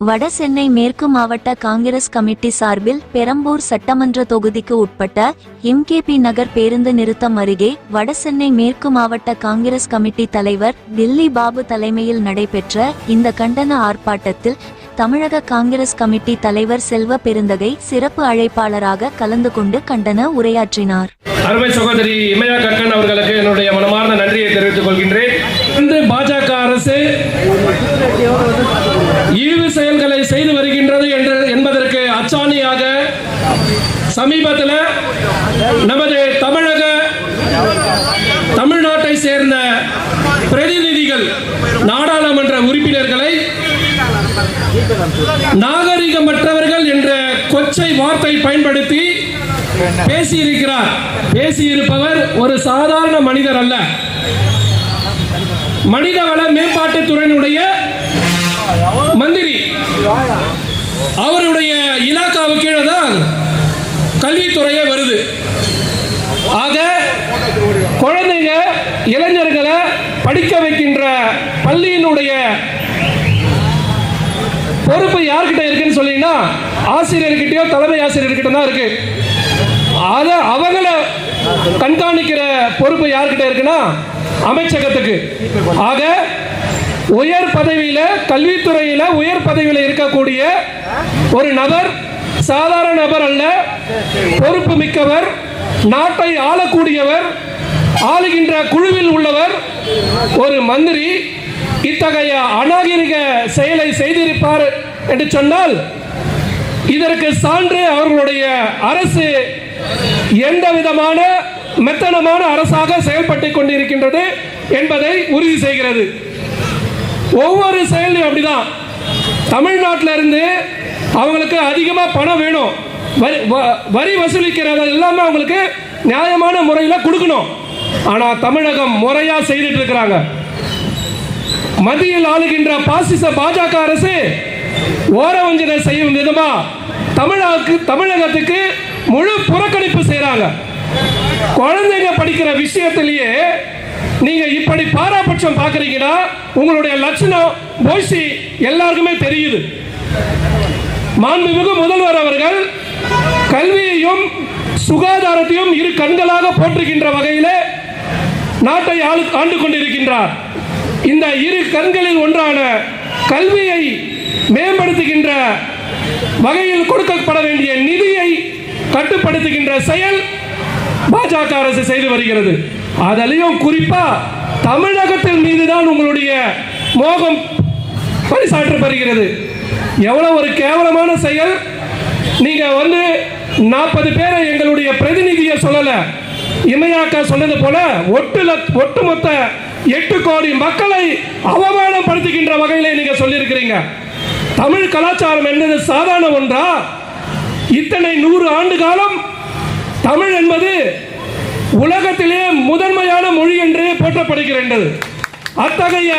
வட சென்னை மேற்கு மாவட்ட காங்கிரஸ் கமிட்டி சார்பில் பெரம்பூர் சட்டமன்ற தொகுதிக்கு உட்பட்ட எம்கேபி நகர் பேருந்து நிறுத்தம் அருகே வட சென்னை மேற்கு மாவட்ட காங்கிரஸ் கமிட்டி தலைவர் தில்லி பாபு தலைமையில் நடைபெற்ற இந்த கண்டன ஆர்ப்பாட்டத்தில் தமிழக காங்கிரஸ் கமிட்டி தலைவர் செல்வ பெருந்தகை சிறப்பு அழைப்பாளராக கலந்து கொண்டு கண்டன உரையாற்றினார். அருமை சகோதரி இமயா கக்கன் அவர்களுக்கு என்னுடைய மனமார்ந்த நன்றியை தெரிவித்துக் கொள்கின்றேன் இந்த பாஜக அரசு ஈவு செயல்களை செய்து வருகின்றது என்று என்பதற்கு அச்சாணியாக சமீபத்தில் நமது தமிழக தமிழ்நாட்டை சேர்ந்த பிரதிநிதிகள் நாடாளுமன்ற உறுப்பினர்களை நாகரிகமற்றவர்கள் என்ற கொச்சை வார்த்தை பயன்படுத்தி பேசியிருக்கிறார். பேசியிருப்பவர் ஒரு சாதாரண மனிதர் அல்ல. மனிதவள மேம்பாட்டுத் துறையினுடைய மந்திரி. அவருடைய இலாக்காவுக்கு கீழே தான் கல்வித்துறையே வருது. ஆக குழந்தைங்க இளைஞர்களை படிக்க வைக்கின்ற பள்ளியினுடைய பொறுப்பு யார்கிட்ட இருக்குன்னு சொன்னீங்கன்னா ஆசிரியர்கிட்டயோ தலைமை ஆசிரியர்கிட்ட தான் இருக்கு. அத அவங்கள கண்காணிக்கிற பொறுப்பு யார்கிட்ட இருக்குன்னா அமைச்சகத்துக்கு. ஆக உயர் பதவியில கல்வித்துறையில உயர் பதவியில இருக்கக்கூடிய ஒரு நபர் சாதாரண நபர் அல்ல பொறுப்பு மிக்கவர் நாட்டை ஆளக்கூடியவர் ஆளுகின்ற குழுவில் உள்ளவர் ஒரு மந்திரி இத்தகைய அநாகரிக செயலை செய்திருப்பார் என்று சொன்னால் இதற்கு சான்று அவர்களுடைய அரசு எந்த விதமான மெத்தனமான அரசாக செயல்பட்டு கொண்டிருக்கின்றது என்பதை உறுதி செய்கிறது. ஒவ்வொரு செயலையும் அப்படிதான். தமிழ்நாட்டிலிருந்து அவங்களுக்கு அதிகமாக பணம் வேணும். வரி வ- வரி வசூலிக்கிறது எல்லாமே அவங்களுக்கு நியாயமான முறையில் கொடுக்கணும். ஆனால் தமிழகம் முறையாக செய்துட்டு இருக்கிறாங்க. மத்தியில் ஆளுகின்ற பாசிச பாஜக அரசு ஓரவஞ்சனை செய்யும் விதமா தமிழாக்கு தமிழகத்துக்கு முழு புறக்கணிப்பு செய்கிறாங்க குழந்தைங்க படிக்கிற விஷயத்திலேயே நீங்க இப்படி பாராபட்சம் பார்க்குறீங்கன்னா உங்களுடைய லட்சணம் போய்சி எல்லாருக்குமே தெரியுது. மாண்புமிகு முதல்வர் அவர்கள் கல்வியையும் சுகாதாரத்தையும் இரு கண்களாக போற்றுகின்ற வகையிலே நாட்டை ஆண்டு கொண்டிருக்கின்றார். இந்த இரு கண்களில் ஒன்றான கல்வியை மேம்படுத்துகின்ற வகையில் கொடுக்கப்பட வேண்டிய நிதியை கட்டுப்படுத்துகின்ற செயல் பாஜக அரசு செய்து வருகிறது. அதிலையும் குறிப்பா தமிழகத்தின் மீதுதான் உங்களுடைய மோகம் பரிசாற்றப்படுகிறது. எவ்வளவு ஒரு கேவலமான செயல்? நீங்க வந்து நாற்பது பேரை எங்களுடைய பிரதிநிதியை சொல்லல. இமையாக்கா சொன்னது போல ஒட்டு ஒட்டுமொத்த எட்டு கோடி மக்களை அவமானப்படுத்துகின்ற வகையிலே நீங்க சொல்லியிருக்கிறீங்க. தமிழ் கலாச்சாரம் என்பது சாதாரண ஒன்றா? இத்தனை நூறு ஆண்டு காலம் தமிழ் என்பது உலகத்திலே முதன்மையான மொழி என்று போற்றப்படுகின்றது. அத்தகைய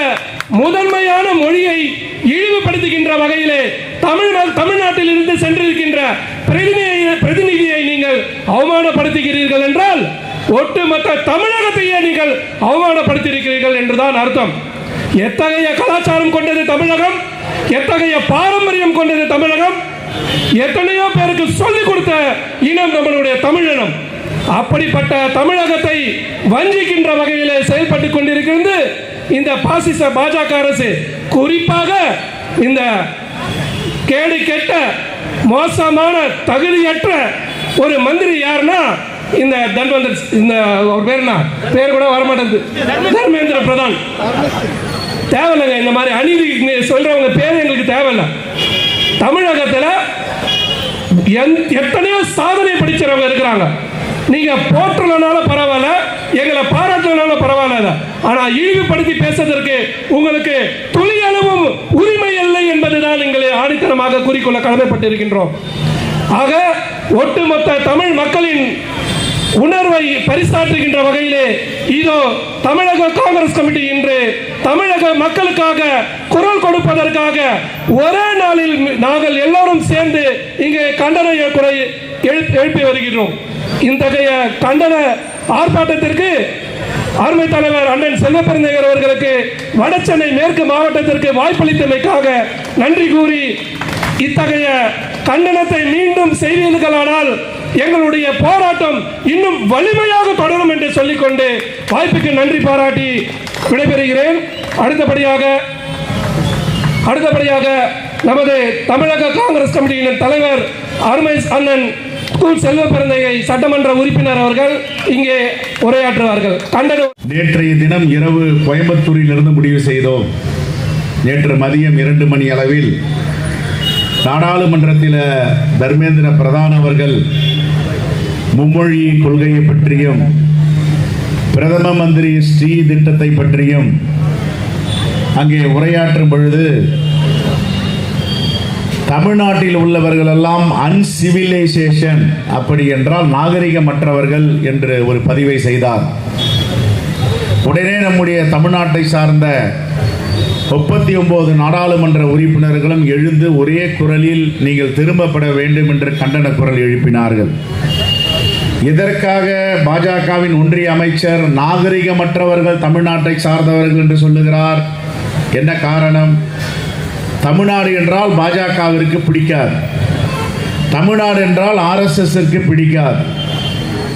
முதன்மையான மொழியை இழிவுபடுத்துகின்ற வகையிலே தமிழ் தமிழ்நாட்டில் இருந்து சென்றிருக்கின்ற பிரதிநிதியை பிரதிநிதியை நீங்கள் அவமானப்படுத்துகிறீர்கள் என்றால் ஒட்டுமொத்த தமிழகத்தையே நீங்கள் அவமானப்படுத்தியிருக்கிறீர்கள் என்றுதான் அர்த்தம். எத்தகைய கலாச்சாரம் கொண்டது தமிழகம்? எத்தகைய பாரம்பரியம் கொண்டது தமிழகம்? எத்தனையோ பேருக்கு சொல்லிக் கொடுத்த இனம் நம்மளுடைய தமிழினம் அப்படிப்பட்ட தமிழகத்தை வஞ்சிக்கின்ற வகையிலே செயல்பட்டு கொண்டிருக்கிறது இந்த பாசிச பாஜக அரசு குறிப்பாக இந்த கேடு கெட்ட மோசமான தகுதியற்ற ஒரு மந்திரி யாருன்னா இந்த தன்வந்தர் இந்த அவர் பேர் என்ன? பேர் கூட வரமாட்டேங்குது. தர்மேந்திர பிரதான். தேவையில்லைங்க இந்த மாதிரி அநீதி சொல்கிறவங்க பேர் எங்களுக்கு தேவையில்லை. தமிழகத்தில் எந்- எத்தனையோ சாதனை படிச்சவங்க இருக்கிறாங்க. நீங்க போற்றலனால பரவாயில்ல எங்களை பாராட்டலனால பரவாயில்ல. ஆனா இழிவுபடுத்தி பேசுவதற்கு உங்களுக்கு துளி அளவும் உரிமை இல்லை என்பதுதான் எங்களை ஆணித்தனமாக கூறிக்கொள்ள கடமைப்பட்டிருக்கின்றோம். ஆக ஒட்டுமொத்த தமிழ் மக்களின் உணர்வை பரிசாற்றுகின்ற வகையிலே இதோ தமிழக காங்கிரஸ் கமிட்டி இன்று தமிழக மக்களுக்காக குரல் கொடுப்பதற்காக ஒரே நாளில் நாங்கள் எல்லோரும் சேர்ந்து கண்டன குறை எழுப்பி வருகிறோம் இத்தகைய கண்டன ஆர்ப்பாட்டத்திற்கு அருமை தலைவர் அண்ணன் செல்வப்பெருந்தகர் அவர்களுக்கு வடசென்னை மேற்கு மாவட்டத்திற்கு வாய்ப்பளித்தமைக்காக நன்றி கூறி இத்தகைய கண்டனத்தை மீண்டும் செய்வீர்களானால் எங்களுடைய போராட்டம் இன்னும் வலிமையாக தொடரும் என்று சொல்லிக்கொண்டு வாய்ப்புக்கு நன்றி பாராட்டி விடைபெறுகிறேன். அடுத்தபடியாக அடுத்தபடியாக நமது தமிழக காங்கிரஸ் கமிட்டியின் தலைவர் அருமை அண்ணன் கூல் செல்வ பிறந்தையை சட்டமன்ற உறுப்பினர் அவர்கள் இங்கே உரையாற்றுவார்கள். கண்டனம் நேற்றைய தினம் இரவு கோயம்புத்தூரில் இருந்து முடிவு செய்தோம். நேற்று மதியம் இரண்டு மணி அளவில் நாடாளுமன்றத்தில் தர்மேந்திர பிரதான் அவர்கள் மும்மொழி கொள்கையை பற்றியும் பிரதம மந்திரி ஸ்ரீ திட்டத்தை பற்றியும் அங்கே உரையாற்றும் பொழுது தமிழ்நாட்டில் உள்ளவர்கள் எல்லாம் அன்சிவிலைசேஷன் அப்படி என்றால் நாகரிகமற்றவர்கள் என்று ஒரு பதிவை செய்தார். உடனே நம்முடைய தமிழ்நாட்டை சார்ந்த முப்பத்தி ஒன்பது நாடாளுமன்ற உறுப்பினர்களும் எழுந்து ஒரே குரலில் நீங்கள் திரும்பப்பட வேண்டும் என்று கண்டன குரல் எழுப்பினார்கள். இதற்காக பாஜகவின் ஒன்றிய அமைச்சர் நாகரிகமற்றவர்கள் தமிழ்நாட்டை சார்ந்தவர்கள் என்று சொல்லுகிறார். என்ன காரணம்? தமிழ்நாடு என்றால் பாஜகவிற்கு பிடிக்காது. தமிழ்நாடு என்றால் ஆர்எஸ்எஸ்ற்கு பிடிக்காது.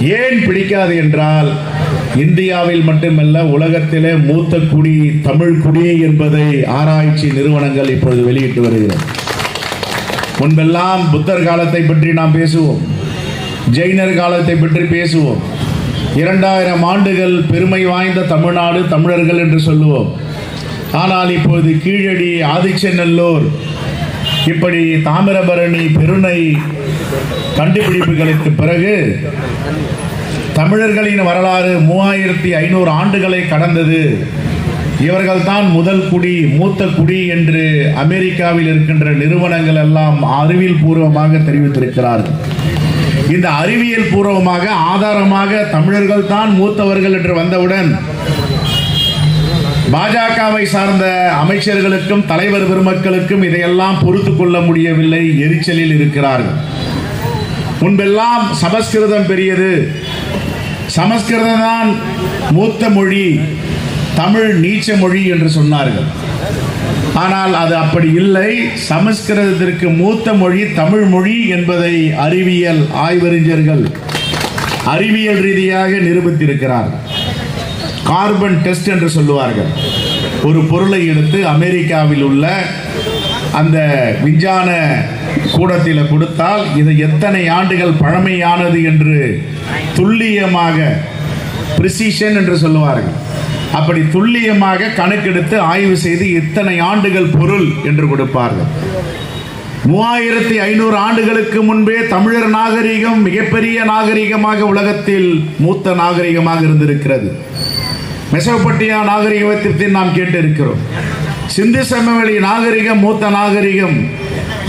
ஏன் பிடிக்காது என்றால் இந்தியாவில் மட்டுமல்ல உலகத்திலே மூத்த குடி தமிழ் குடி என்பதை ஆராய்ச்சி நிறுவனங்கள் இப்பொழுது வெளியிட்டு வருகிறது. முன்பெல்லாம் புத்தர் காலத்தை பற்றி நாம் பேசுவோம். ஜெயினர் காலத்தை பற்றி பேசுவோம். இரண்டாயிரம் ஆண்டுகள் பெருமை வாய்ந்த தமிழ்நாடு தமிழர்கள் என்று சொல்லுவோம். ஆனால் இப்போது கீழடி ஆதிச்சநல்லூர் இப்படி தாமிரபரணி பெருணை கண்டுபிடிப்புகளுக்கு பிறகு தமிழர்களின் வரலாறு மூவாயிரத்தி ஐநூறு ஆண்டுகளை கடந்தது. இவர்கள்தான் முதல் குடி மூத்த குடி என்று அமெரிக்காவில் இருக்கின்ற நிறுவனங்கள் எல்லாம் அறிவியல் பூர்வமாக தெரிவித்திருக்கிறார்கள் இந்த அறிவியல் பூர்வமாக ஆதாரமாக தமிழர்கள் தான் மூத்தவர்கள் என்று வந்தவுடன் பாஜகவை சார்ந்த அமைச்சர்களுக்கும் தலைவர் பெருமக்களுக்கும் இதையெல்லாம் பொறுத்து கொள்ள முடியவில்லை. எரிச்சலில் இருக்கிறார்கள். முன்பெல்லாம் சமஸ்கிருதம் பெரியது. சமஸ்கிருதம் தான் மூத்த மொழி தமிழ் நீச்ச மொழி என்று சொன்னார்கள். ஆனால் அது அப்படி இல்லை. சமஸ்கிருதத்திற்கு மூத்த மொழி தமிழ் மொழி என்பதை அறிவியல் ஆய்வறிஞர்கள் அறிவியல் ரீதியாக நிரூபித்திருக்கிறார்கள். கார்பன் டெஸ்ட் என்று சொல்லுவார்கள். ஒரு பொருளை எடுத்து அமெரிக்காவில் உள்ள அந்த விஞ்ஞான கூடத்தில் கொடுத்தால் இது எத்தனை ஆண்டுகள் பழமையானது என்று துல்லியமாக பிரிசிஷன் என்று சொல்லுவார்கள். அப்படி துல்லியமாக கணக்கெடுத்து ஆய்வு செய்து இத்தனை ஆண்டுகள் பொருள் என்று கொடுப்பார்கள். மூவாயிரத்தி ஐநூறு ஆண்டுகளுக்கு முன்பே தமிழர் நாகரிகம் மிகப்பெரிய நாகரிகமாக உலகத்தில் மூத்த நாகரிகமாக இருந்திருக்கிறது. மெசோபட்டியா நாகரிகத்தை நாம் கேட்டிருக்கிறோம். சிந்து சமவெளி நாகரிகம் மூத்த நாகரிகம்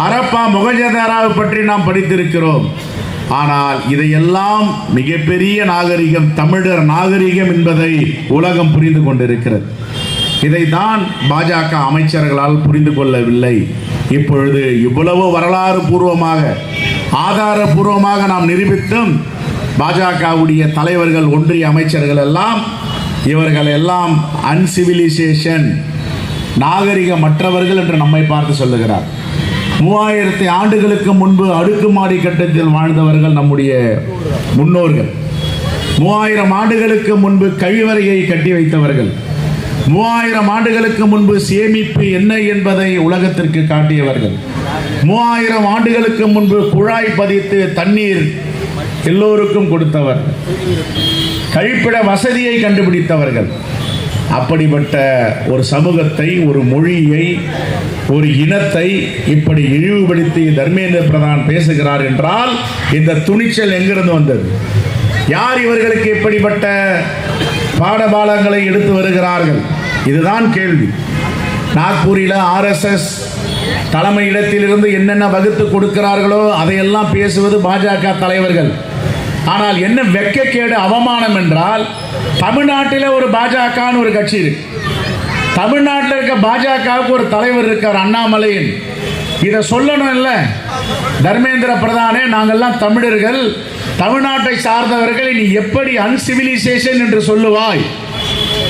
அரப்பா முகஜதாராவை பற்றி நாம் படித்திருக்கிறோம். ஆனால் இதையெல்லாம் மிகப்பெரிய நாகரிகம் தமிழர் நாகரிகம் என்பதை உலகம் புரிந்து கொண்டிருக்கிறது. இதைதான் பாஜக அமைச்சர்களால் புரிந்து கொள்ளவில்லை. இப்பொழுது இவ்வளவு வரலாறு பூர்வமாக ஆதாரபூர்வமாக நாம் நிரூபித்தும் பாஜகவுடைய தலைவர்கள் ஒன்றிய அமைச்சர்கள் எல்லாம் இவர்கள் எல்லாம் அன்சிவிலைசேஷன் நாகரிகமற்றவர்கள் என்று நம்மை பார்த்து சொல்லுகிறார். மூவாயிரத்தி ஆண்டுகளுக்கு முன்பு அடுக்குமாடி கட்டத்தில் வாழ்ந்தவர்கள் நம்முடைய முன்னோர்கள். மூவாயிரம் ஆண்டுகளுக்கு முன்பு கழிவறையை கட்டி வைத்தவர்கள். மூவாயிரம் ஆண்டுகளுக்கு முன்பு சேமிப்பு என்ன என்பதை உலகத்திற்கு காட்டியவர்கள். மூவாயிரம் ஆண்டுகளுக்கு முன்பு குழாய் பதித்து தண்ணீர் எல்லோருக்கும் கொடுத்தவர். கழிப்பிட வசதியை கண்டுபிடித்தவர்கள். அப்படிப்பட்ட ஒரு சமூகத்தை ஒரு மொழியை ஒரு இனத்தை இப்படி இழிவுபடுத்தி தர்மேந்திர பிரதான் பேசுகிறார் என்றால் இந்த துணிச்சல் எங்கிருந்து வந்தது? யார் இவர்களுக்கு இப்படிப்பட்ட பாடபாலங்களை எடுத்து வருகிறார்கள்? இதுதான் கேள்வி. நாக்பூரில் ஆர்எஸ்எஸ் தலைமை இடத்திலிருந்து என்னென்ன வகுத்து கொடுக்கிறார்களோ அதையெல்லாம் பேசுவது பாஜக தலைவர்கள். ஆனால் என்ன வெட்கக்கேடு அவமானம் என்றால் தமிழ்நாட்டில் ஒரு பாஜகன்னு ஒரு கட்சி இருக்கு. தமிழ்நாட்டில் இருக்க பாஜகவுக்கு ஒரு தலைவர் இருக்கார் அண்ணாமலையின். இதை சொல்லணும் இல்லை தர்மேந்திர பிரதானே நாங்கள்லாம் தமிழர்கள் தமிழ்நாட்டை சார்ந்தவர்கள் நீ எப்படி அன்சிவிலைசேஷன் என்று சொல்லுவாய்?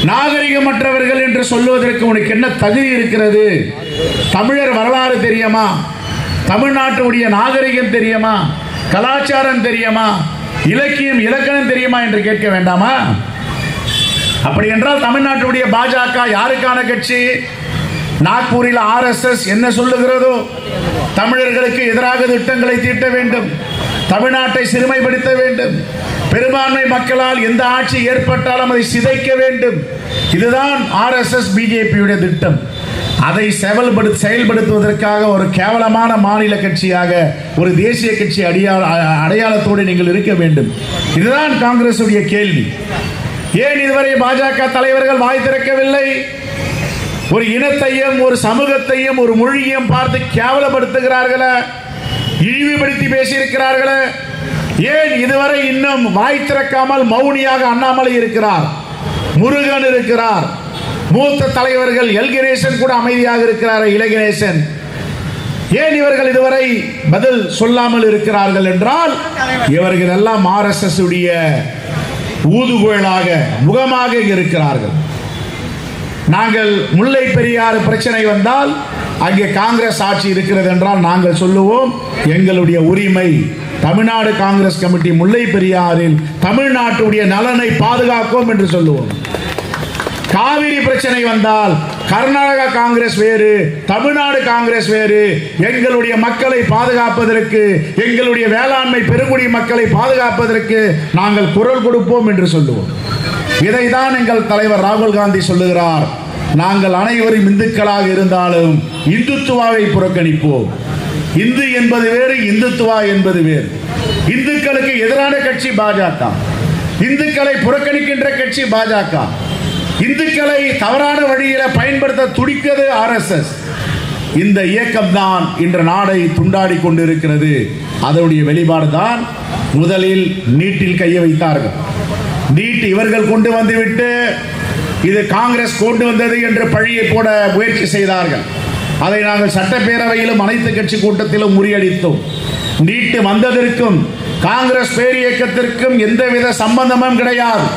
நாகரிகமற்றவர்கள் என்று சொல்லுவதற்கு உனக்கு என்ன தகுதி இருக்கிறது? தமிழர் வரலாறு தெரியுமா? தமிழ்நாட்டுடைய நாகரிகம் தெரியுமா? கலாச்சாரம் தெரியுமா? இலக்கியம் இலக்கணம் தெரியுமா என்று கேட்க வேண்டாமா? அப்படி என்றால் தமிழ்நாட்டுடைய பாஜக யாருக்கான கட்சி? நாக்பூரில் ஆர்எஸ்எஸ் என்ன சொல்லுகிறதோ? தமிழர்களுக்கு எதிராக திட்டங்களை தீட்ட வேண்டும். தமிழ்நாட்டை சிறுமைப்படுத்த வேண்டும். பெரும்பான்மை மக்களால் எந்த ஆட்சி ஏற்பட்டாலும் அதை சிதைக்க வேண்டும். இதுதான் ஆர்எஸ்எஸ் பிஜேபியுடைய திட்டம். அதை செயல்படு செயல்படுத்துவதற்காக ஒரு கேவலமான மாநில கட்சியாக ஒரு தேசிய கட்சி அடையாள அடையாளத்தோடு நீங்கள் இருக்க வேண்டும். இதுதான் காங்கிரசுடைய கேள்வி. ஏன் இதுவரை பாஜக தலைவர்கள் வாய் திறக்கவில்லை? ஒரு இனத்தையும் ஒரு சமூகத்தையும் ஒரு மொழியையும் பார்த்து கேவலப்படுத்துகிறார்களே? இழிவுபடுத்தி பேசியிருக்கிறார்களே? ஏன் இதுவரை இன்னும் வாய் திறக்காமல் மௌனியாக அண்ணாமலை இருக்கிறார்? முருகன் இருக்கிறார்? மூத்த தலைவர்கள் எல். கூட அமைதியாக இருக்கிறார் இளகணேசன் ஏன் இவர்கள் இதுவரை பதில் சொல்லாமல் இருக்கிறார்கள் என்றால் இவர்கள் எல்லாம் ஆர்எஸ்எஸ் உடைய ஊதுகுழலாக முகமாக இருக்கிறார்கள். நாங்கள் முல்லை பெரியாறு பிரச்சனை வந்தால் அங்கே காங்கிரஸ் ஆட்சி இருக்கிறது என்றால் நாங்கள் சொல்லுவோம் எங்களுடைய உரிமை. தமிழ்நாடு காங்கிரஸ் கமிட்டி முல்லை பெரியாறில் தமிழ்நாட்டுடைய நலனை பாதுகாக்கும் என்று சொல்லுவோம். காவிரி பிரச்சனை வந்தால் கர்நாடகா காங்கிரஸ் வேறு தமிழ்நாடு காங்கிரஸ் வேறு. எங்களுடைய மக்களை பாதுகாப்பதற்கு எங்களுடைய வேளாண்மை பெருங்குடி மக்களை பாதுகாப்பதற்கு நாங்கள் குரல் கொடுப்போம் என்று சொல்லுவோம். இதைதான் எங்கள் தலைவர் ராகுல் காந்தி சொல்லுகிறார். நாங்கள் அனைவரும் இந்துக்களாக இருந்தாலும் இந்துத்துவாவை புறக்கணிப்போம். இந்து என்பது வேறு இந்துத்துவா என்பது வேறு. இந்துக்களுக்கு எதிரான கட்சி பாஜக. இந்துக்களை புறக்கணிக்கின்ற கட்சி பாஜக. இந்துக்களை தவறான வழியில பயன்படுத்த துடிக்கிறது ஆர்எஸ்எஸ் இந்த இயக்கம் தான் இன்று நாடை துண்டாடி கொண்டிருக்கிறது. அதனுடைய வெளிப்பாடு தான் முதலில் நீட்டில் கையை வைத்தார்கள். நீட் இவர்கள் கொண்டு வந்துவிட்டு இது காங்கிரஸ் கொண்டு வந்தது என்று பழியை போட முயற்சி செய்தார்கள். அதை நாங்கள் சட்டப்பேரவையிலும் அனைத்து கட்சி கூட்டத்திலும் முறியடித்தோம். நீட்டு வந்ததற்கும் காங்கிரஸ் பேரியக்கத்திற்கும் எந்தவித சம்பந்தமும் கிடையாது.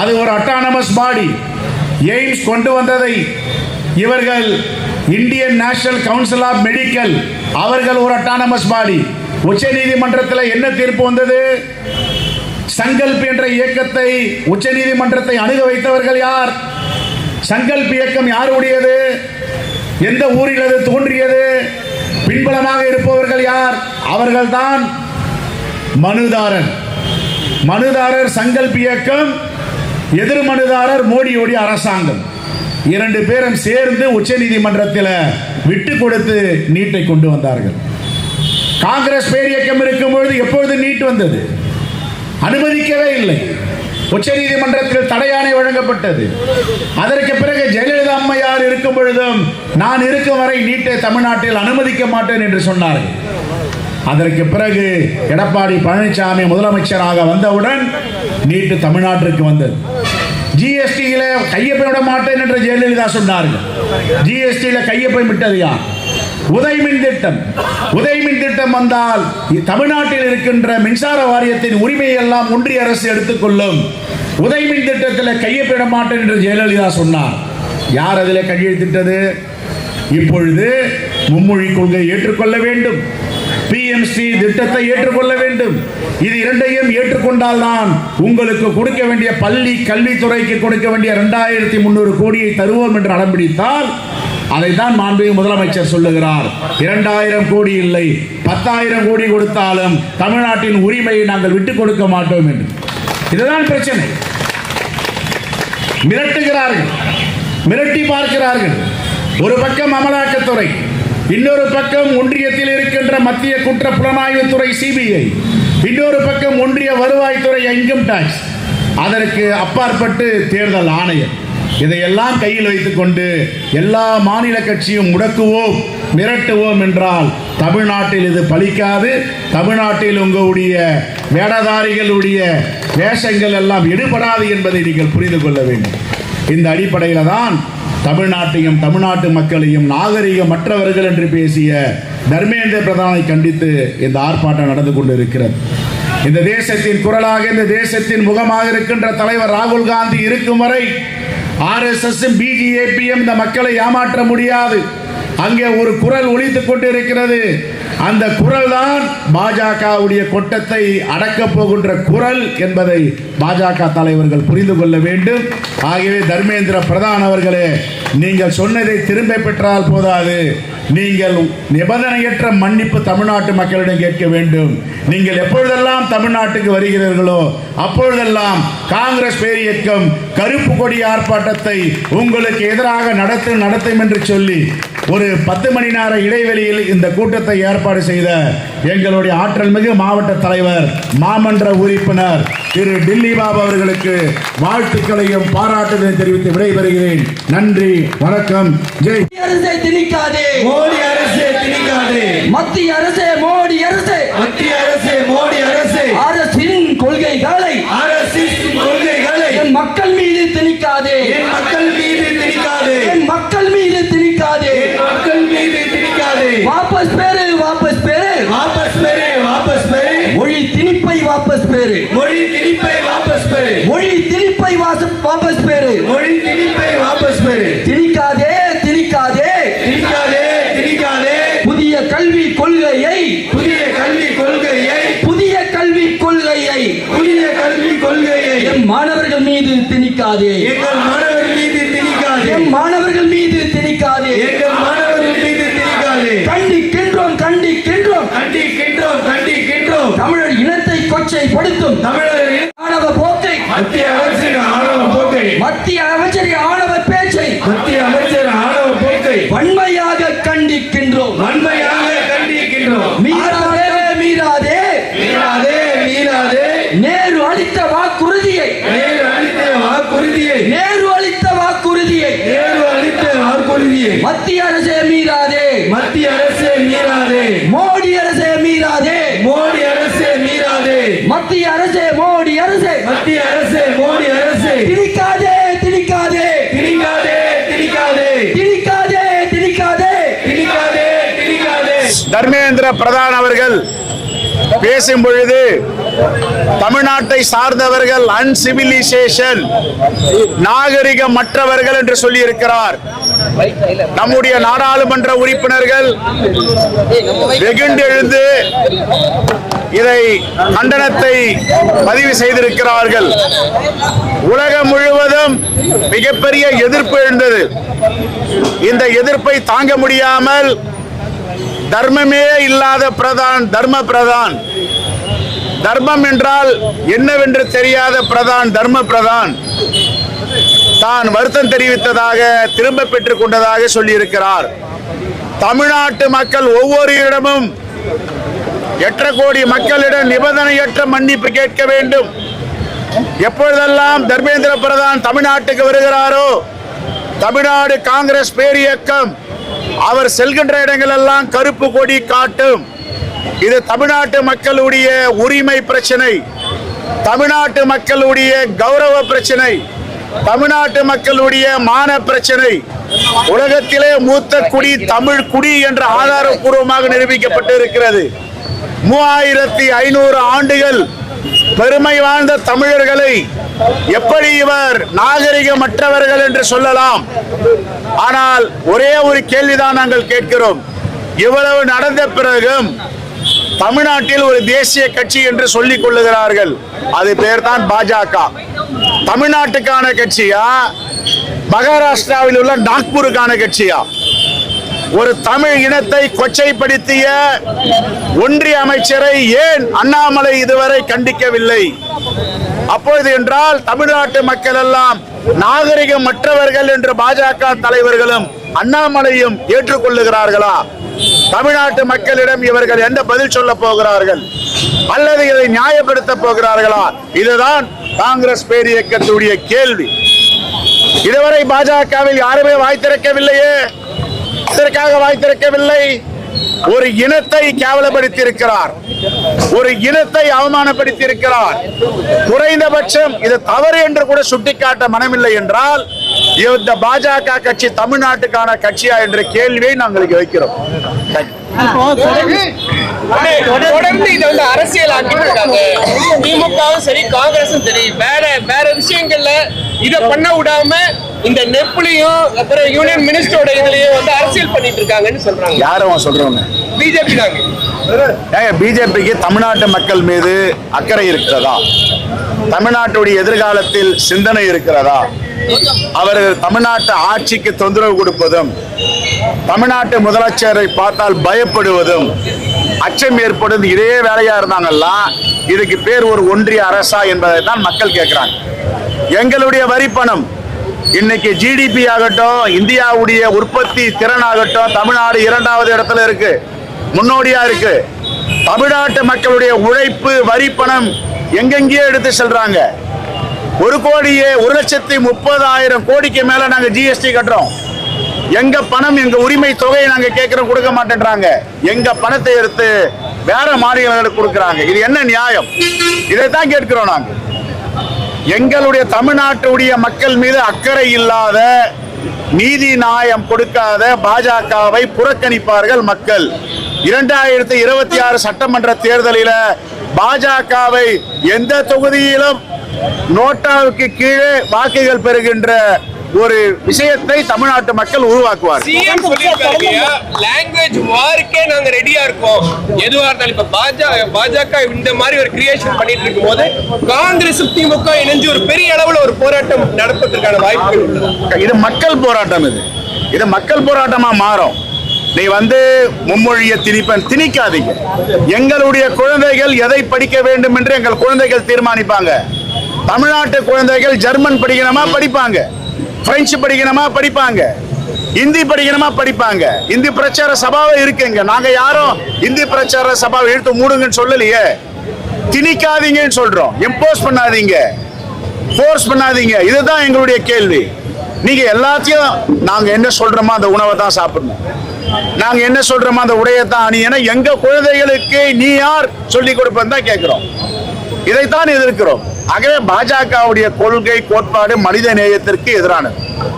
அது ஒரு அட்டானமஸ் பாடி எய்ம்ஸ் கொண்டு வந்ததை இவர்கள் Indian national council of medical அவர்கள் ஒரு அட்டானமஸ் பாடி உச்ச நீதிமன்றத்தில் என்ன தீர்ப்பு வந்தது? சங்கல்ப் என்ற இயக்கத்தை உச்ச நீதிமன்றத்தை அணுக வைத்தவர்கள் யார்? சங்கல்ப் இயக்கம் யாருடையது? எந்த ஊரில் அது தோன்றியது? பின்பலமாக இருப்பவர்கள் யார்? அவர்கள்தான் மனுதாரர். மனுதாரர் சங்கல்ப் இயக்கம் எதிர்மனுதாரர் மோடியோடைய அரசாங்கம். இரண்டு பேரும் சேர்ந்து உச்ச நீதிமன்றத்தில் விட்டு கொடுத்து நீட்டை கொண்டு வந்தார்கள். காங்கிரஸ் பேரியக்கம் இருக்கும் பொழுது எப்பொழுது நீட் வந்தது? அனுமதிக்கவே இல்லை. உச்ச நீதிமன்றத்தில் தடையாணை வழங்கப்பட்டது. அதற்கு பிறகு ஜெயலலிதா அம்மையார் இருக்கும் பொழுதும் நான் இருக்கும் வரை நீட்டை தமிழ்நாட்டில் அனுமதிக்க மாட்டேன் என்று சொன்னார்கள். அதற்கு பிறகு எடப்பாடி பழனிசாமி முதலமைச்சராக வந்தவுடன் நீட்டு தமிழ்நாட்டிற்கு வந்தது. ஜிஎஸ்டியில கையப்பை விட மாட்டேன் என்று ஜெயலலிதா சொன்னார்கள். ஜிஎஸ்டியில கையப்பை விட்டது யார்? உதயமின் திட்டம். உதயமின் திட்டம் வந்தால் தமிழ்நாட்டில் இருக்கின்ற மின்சார வாரியத்தின் உரிமையை எல்லாம் ஒன்றிய அரசு எடுத்துக்கொள்ளும். உதயமின் திட்டத்தில் கையப்பிட மாட்டேன் என்று ஜெயலலிதா சொன்னார். யார் அதில் கையெழுத்திட்டது? இப்பொழுது மும்மொழி கொள்கை ஏற்றுக்கொள்ள வேண்டும். பிஎம்சி திட்டத்தை ஏற்றுக்கொள்ள வேண்டும். இது இரண்டையும் ஏற்றுக்கொண்டால் தான் உங்களுக்கு கொடுக்க வேண்டிய பள்ளி கல்வித்துறைக்கு கொடுக்க வேண்டிய இரண்டாயிரத்தி முந்நூறு கோடியை தருவோம் என்று அடம்பிடித்தால் அதைத்தான் மாண்புமிகு முதலமைச்சர் சொல்லுகிறார். இரண்டாயிரம் கோடி இல்லை பத்தாயிரம் கோடி கொடுத்தாலும் தமிழ்நாட்டின் உரிமையை நாங்கள் விட்டுக் கொடுக்க மாட்டோம் என்று. இதுதான் பிரச்சனை. மிரட்டுகிறார்கள் மிரட்டி பார்க்கிறார்கள். ஒரு பக்கம் அமலாக்கத்துறை இன்னொரு பக்கம் ஒன்றியத்தில் இருக்கின்ற மத்திய குற்ற புலனாய்வுத்துறை சிபிஐ இன்னொரு பக்கம் ஒன்றிய வருவாய்த்துறை இன்கம் டாக்ஸ் அதற்கு அப்பாற்பட்டு தேர்தல் ஆணையம். இதையெல்லாம் கையில் வைத்துக்கொண்டு எல்லா மாநில கட்சியும் முடக்குவோம் மிரட்டுவோம் என்றால் தமிழ்நாட்டில் இது பலிக்காது. தமிழ்நாட்டில் உங்களுடைய வேடதாரிகளுடைய வேஷங்கள் எல்லாம் எடுபடாது என்பதை நீங்கள் புரிந்து கொள்ள வேண்டும். இந்த அடிப்படையில் தான் தமிழ்நாட்டையும் தமிழ்நாட்டு மக்களையும் நாகரிகமற்றவர்கள் என்று பேசிய தர்மேந்திர பிரதானை கண்டித்து இந்த ஆர்ப்பாட்டம் நடந்து கொண்டிருக்கிறது. இந்த தேசத்தின் குரலாக இந்த தேசத்தின் முகமாக இருக்கின்ற தலைவர் ராகுல் காந்தி இருக்கும் வரை ஆர்எஸ்எஸ் பிஜேபியும் இந்த மக்களை ஏமாற்ற முடியாது. அங்கே ஒரு குரல் ஒழித்துக் கொண்டிருக்கிறது. அந்த குரல் தான் பாஜகவுடைய கொட்டத்தை அடக்கப் போகின்ற குரல் என்பதை பாஜக தலைவர்கள் புரிந்து கொள்ள வேண்டும். ஆகவே தர்மேந்திர பிரதான் அவர்களே நீங்கள் சொன்னதை திரும்ப பெற்றால் போதாது. நீங்கள் நிபந்தனையற்ற மன்னிப்பு தமிழ்நாட்டு மக்களிடம் கேட்க வேண்டும். நீங்கள் எப்பொழுதெல்லாம் தமிழ்நாட்டுக்கு வருகிறீர்களோ அப்பொழுதெல்லாம் காங்கிரஸ் பேரியக்கம் கருப்பு கொடி ஆர்ப்பாட்டத்தை உங்களுக்கு எதிராக நடத்தும் நடத்தும் என்று சொல்லி ஒரு பத்து மணி நேர இடைவெளியில் இந்த கூட்டத்தை ஏற்பாடு செய்த எங்களுடைய ஆற்றல் மிகு மாவட்ட தலைவர் மாமன்ற உறுப்பினர் திரு டில்லி பாபு அவர்களுக்கு வாழ்த்துக்களையும் பாராட்டுதலையும் தெரிவித்து விடைபெறுகிறேன். நன்றி வணக்கம். ஜெய். அரசை திணிக்காதே மோடி அரசே திணிக்காதே. மத்திய அரசே மோடி அரசே. கொச்சைப்படுத்தும் தமிழரின் ஆணவ போக்கை மத்திய அரசின் ஆணவ போக்கை மத்திய அமைச்சரின் ஆணவ பேச்சை மத்திய அமைச்சர் ஆணவ போக்கை வன்மையாக கண்டிக்கின்றோம். வன்மையாக கண்டிக்கின்றோம். மீறாதே மீறாதே. மீறாதே மீறாதே. நேரு அளித்த வாக்குறுதியை நேரு அளித்த வாக்குறுதியை நேரு அளித்த வாக்குறுதியை நேரு அளித்த வாக்குறுதியை மத்திய தர்மேந்திர பிரதான் அவர்கள் பேசும் பொழுது தமிழ்நாட்டை சார்ந்தவர்கள் அன்சிவிலைசேஷன் நாகரிகமற்றவர்கள் என்று சொல்லியிருக்கிறார். நம்முடைய நாடாளுமன்ற உறுப்பினர்கள் வெகுண்டெழுந்து இதை கண்டனத்தை பதிவு செய்திருக்கிறார்கள். உலகம் முழுவதும் மிகப்பெரிய எதிர்ப்பு எழுந்தது. இந்த எதிர்ப்பை தாங்க முடியாமல் தர்மமே இல்லாத பிரதான் தர்ம பிரதான். தர்மம் என்றால் என்னவென்று தெரியாத பிரதான் தர்ம பிரதான். தான் வருத்தம் தெரிவித்ததாக திரும்ப பெற்றுக் கொண்டதாக சொல்லியிருக்கிறார். தமிழ்நாட்டு மக்கள் ஒவ்வொரு இடமும் எட்டரை கோடி மக்களிடம் நிபந்தனையற்ற மன்னிப்பு கேட்க வேண்டும். எப்பொழுதெல்லாம் தர்மேந்திர பிரதான் தமிழ்நாட்டுக்கு வருகிறாரோ தமிழ்நாடு காங்கிரஸ் பேரியக்கம் அவர் செல்கின்ற இடங்களெல்லாம் கருப்பு கொடி காட்டும். இது தமிழ்நாட்டு மக்களுடைய உரிமை பிரச்சனை. தமிழ்நாட்டு மக்களுடைய கௌரவ பிரச்சனை. தமிழ்நாட்டு மக்களுடைய மான பிரச்சனை. உலகத்திலே மூத்த குடி தமிழ் குடி என்ற ஆதாரப்பூர்வமாக நிரூபிக்கப்பட்டு இருக்கிறது மூவாயிரத்தி ஐநூறு ஆண்டுகள் பெருமை வாழ்ந்த தமிழர்களை எப்படி இவர் நாகரிகமற்றவர்கள் என்று சொல்லலாம்? ஆனால் ஒரே ஒரு கேள்விதான் நாங்கள் கேட்கிறோம். இவ்வளவு நடந்த பிறகும் தமிழ்நாட்டில் ஒரு தேசிய கட்சி என்று சொல்லிக் கொள்ளுகிறார்கள். அது பேர் தான் பாஜக. தமிழ்நாட்டுக்கான கட்சியா? மகாராஷ்டிராவில் உள்ள நாக்பூருக்கான கட்சியா? ஒரு தமிழ் இனத்தை கொச்சைப்படுத்திய ஒன்றிய அமைச்சரை ஏன் அண்ணாமலை இதுவரை கண்டிக்கவில்லை? அப்பொழுது என்றால் தமிழ்நாட்டு மக்கள் எல்லாம் நாகரிகம் மற்றவர்கள் என்று பாஜக தலைவர்களும் அண்ணாமலையும் ஏற்றுக்கொள்ளுகிறார்களா? தமிழ்நாட்டு மக்களிடம் இவர்கள் என்ன பதில் சொல்ல போகிறார்கள்? அல்லது இதை நியாயப்படுத்த போகிறார்களா? இதுதான் காங்கிரஸ் பேரியக்கத்துடைய கேள்வி. இதுவரை பாஜகவில் யாருமே வாய் திறக்கவில்லையே. இதற்காக வாய் திறக்கவில்லை ஒரு இனத்தை கேவலப்படுத்தி இருக்கிறார் ஒரு இனத்தை அவமானப்படுத்தி இருக்கிறார் குறைந்தபட்சம் இது தவறு என்று கூட சுட்டிக்காட்ட மனமில்லை என்றால் இந்த பாஜக கட்சி தமிழ்நாட்டுக்கான கட்சியா என்ற கேள்வியை நாங்கள் வைக்கிறோம். தொடர்ந்து இதை வந்து அரசியல் ஆக்கிட்டு இருக்காங்க. திமுகவும் சரி காங்கிரஸும் சரி வேற வேற விஷயங்கள்ல இத பண்ண விடாம இந்த நெப்புலையும் அப்புறம் யூனியன் மினிஸ்டரோட இதுலயும் வந்து அரசியல் பண்ணிட்டு இருக்காங்கன்னு சொல்றாங்க. யார் அவன் சொல்றவங்க பிஜேபி தாங்க. பிஜேபிக்கு தமிழ்நாட்டு மக்கள் மீது அக்கறை இருக்கிறதா? தமிழ்நாட்டுடைய எதிர்காலத்தில் சிந்தனை இருக்கிறதா? அவர் தமிழ்நாட்டு ஆட்சிக்கு தொந்தரவு கொடுப்பதும் தமிழ்நாட்டு முதலமைச்சரை பார்த்தால் பயப்படுவதும் அச்சம் ஏற்படுவது இதே வேலையா இருந்தாங்கல்ல இதுக்கு பேர் ஒரு ஒன்றிய அரசா என்பதை தான் மக்கள் கேட்கிறாங்க. எங்களுடைய வரி பணம் இன்னைக்கு ஜிடிபி ஆகட்டும் இந்தியாவுடைய உற்பத்தி திறன் ஆகட்டும் தமிழ்நாடு இரண்டாவது இடத்துல இருக்கு முன்னோடியா இருக்கு. தமிழ்நாட்டு மக்களுடைய உழைப்பு வரி பணம் எங்கெங்கேயோ எடுத்து செல்றாங்க. ஒரு கோடியே ஒரு லட்சத்தி முப்பதாயிரம் கோடிக்கு மேல நாங்க ஜிஎஸ்டி கட்டுறோம். எங்க பணம் எங்க உரிமை தொகையை நாங்க கேட்கிறோம் கொடுக்க மாட்டேன்றாங்க. எங்க பணத்தை எடுத்து வேற மாநிலங்களுக்கு கொடுக்கறாங்க. இது என்ன நியாயம்? இதைத்தான் கேட்கிறோம் நாங்க. எங்களுடைய தமிழ்நாட்டுடைய மக்கள் மீது அக்கறை இல்லாத நீதி நியாயம் கொடுக்காத பாஜகவை புறக்கணிப்பார்கள் மக்கள். இரண்டாயிரத்தி இருபத்தி ஆறு சட்டமன்ற தேர்தலில் பாஜகவை எந்த தொகுதியிலும் நோட்டாவுக்கு கீழே வாக்குகள் பெறுகின்ற ஒரு விஷயத்தை தமிழ்நாட்டு மக்கள் உருவாக்குவார் சிஎம் லாங்குவேஜ் வாருக்கே நாங்க ரெடியா இருக்கோம். எதுவா இருந்தாலும் இப்ப பாஜக பாஜக இந்த மாதிரி ஒரு கிரியேஷன் பண்ணிட்டு இருக்கும் போது காங்கிரஸ் திமுக இணைஞ்சு ஒரு பெரிய அளவுல ஒரு போராட்டம் நடப்பதற்கான வாய்ப்புகள் இது மக்கள் போராட்டம் இது. இது மக்கள் போராட்டமா மாறும். நீ வந்து மும்மொழிய திணிப்பன் திணிக்காதீங்க. எங்களுடைய குழந்தைகள் எதை படிக்க வேண்டும் என்று எங்கள் குழந்தைகள் தீர்மானிப்பாங்க. தமிழ்நாட்டு குழந்தைகள் ஜெர்மன் படிக்கணுமா? படிப்பாங்க. பிரெஞ்சு படிக்கணுமா? படிப்பாங்க. இந்தி படிக்கணுமா? படிப்பாங்க. இந்தி பிரச்சார சபாவே இருக்குங்க. நாங்க யாரும் இந்தி பிரச்சார சபாவை இழுத்து மூடுங்கன்னு சொல்லலையே. திணிக்காதீங்கன்னு சொல்றோம். இம்போஸ் பண்ணாதீங்க. ஃபோர்ஸ் பண்ணாதீங்க. இதுதான் எங்களுடைய கேள்வி. நீங்க எல்லாத்தையும் நாங்க என்ன சொல்றோமோ அந்த உணவை தான் சாப்பிடணும். நாங்க என்ன சொல்றோமோ அந்த உடையை தான் அணியணும். எங்க குழந்தைகளுக்கு நீ யார் சொல்லி கொடுப்பேன்னு தான் கேட்கிறோம் இதைத்தான் எதிர்க்கிறோம். ஆகவே பாஜகவுடைய கொள்கை கோட்பாடு மனித நேயத்திற்கு எதிரானது.